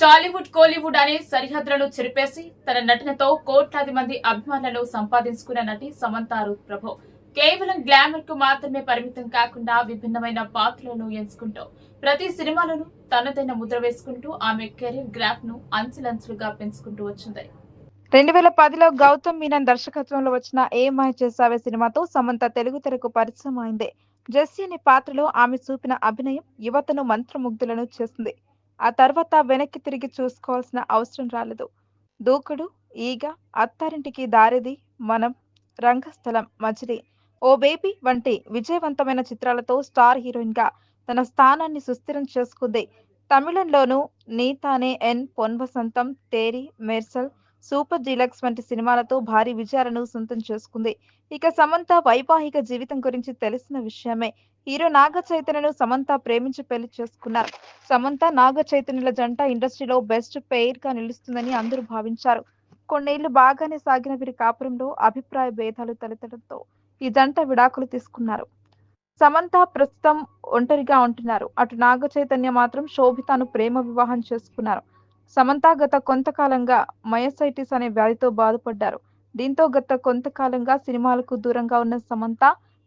టాలీవుడ్ కోలీవుడ్ అనే సరిహద్దులను చెరిపేసి తన నటనతో కోట్లాది మంది అభిమానులను సంపాదించుకున్న నటి సమంత ప్రభు. కేవలం గ్లామర్కు మాత్రమే పరిమితం కాకుండా విభిన్నమైన పాత్రలను ఎంచుకుంటూ ప్రతి సినిమాలను తనదైన ముద్ర వేసుకుంటూ ఆమె కెరీర్ గ్రాఫ్ను అంచులంచులుగా పెంచుకుంటూ వచ్చింది. రెండు వేల పదిలో గౌతమ్ మీనన్ దర్శకత్వంలో వచ్చిన ఏ మాయ చేసావే సినిమాతో సమంత తెలుగు తెరకు పరిచయం అయింది. జెస్సీ అనే పాత్రలో ఆమె చూపిన అభినయం యువతను మంత్రముగ్ధులను చేసింది ఆ తర్వాత వెనక్కి తిరిగి చూసుకోవాల్సిన అవసరం రాలేదు. దూకుడు ఈగ అత్తారింటికి దారిది మనం రంగస్థలం మజిలీ. ఓ బేబీ వంటి విజయవంతమైన చిత్రాలతో స్టార్ హీరోయిన్గా తన స్థానాన్ని సుస్థిరం చేసుకుంది. తమిళంలోనూ నీతానే ఎన్. పొన్వసంతం తేరి మెర్సల్ సూపర్ డీలక్స్ వంటి సినిమాలతో భారీ విజయాలను సొంతం చేసుకుంది. ఇక సమంత వైవాహిక జీవితం గురించి తెలిసిన విషయమే. హీరో నాగ చైతన్యను సమంత ప్రేమించి పెళ్ళి చేసుకున్నారు. సమంత నాగ చైతన్యుల జంట ఇండస్ట్రీలో బెస్ట్ పెయిర్గా నిలుస్తుందని అందరూ భావించారు. కొన్నేళ్ళు బాగానే సాగిన వీరి కాపురంలో అభిప్రాయ భేదాలు తలెత్తడంతో ఈ జంట విడాకులు తీసుకున్నారు. సమంత ప్రస్తుతం ఒంటరిగా ఉంటున్నారు. అటు నాగ చైతన్య మాత్రం శోభితను ప్రేమ వివాహం చేసుకున్నారు. సమంత గత కొంతకాలంగా మయసైటిస్ అనే వ్యాధితో బాధపడ్డారు. దీంతో గత కొంతకాలంగా సినిమాలకు దూరంగా ఉన్న సమంత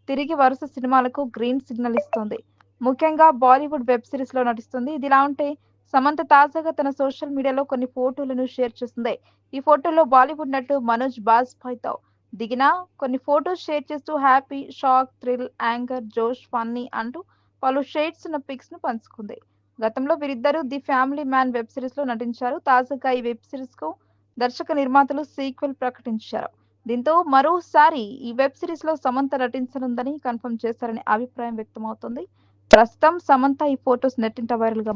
తిరిగి వరుస సినిమాలకు గ్రీన్ సిగ్నల్ ఇస్తోంది. ముఖ్యంగా బాలీవుడ్ వెబ్ సిరీస్లో నటిస్తుంది. ఇదిలా ఉంటే సమంత తాజాగా తన సోషల్ మీడియాలో కొన్ని ఫోటోలను షేర్ చేసింది ఈ ఫోటోలో బాలీవుడ్ నటు మనోజ్ బాజ్పాయ్తో దిగిన కొన్ని ఫోటోస్ షేర్ చేస్తూ హ్యాపీ షాక్ థ్రిల్ యాంగర్ జోష్ ఫన్నీ అంటూ పలు షేడ్స్ ఉన్న పిక్స్ను పంచుకుంది. గతంలో వీరిద్దరూ ది ఫ్యామిలీ మ్యాన్ వెబ్ సిరీస్లో నటించారు. తాజాగా ఈ వెబ్ సిరీస్కు దర్శక నిర్మాతలు సీక్వెల్ ప్రకటించారు. దీంతో మరోసారి ఈ వెబ్ సిరీస్లో సమంత నటించనుందని కన్ఫర్మ్ చేశారనే అభిప్రాయం వ్యక్తమవుతుంది. ప్రస్తుతం సమంత ఈ ఫోటోస్ నెట్టింట వైరల్గా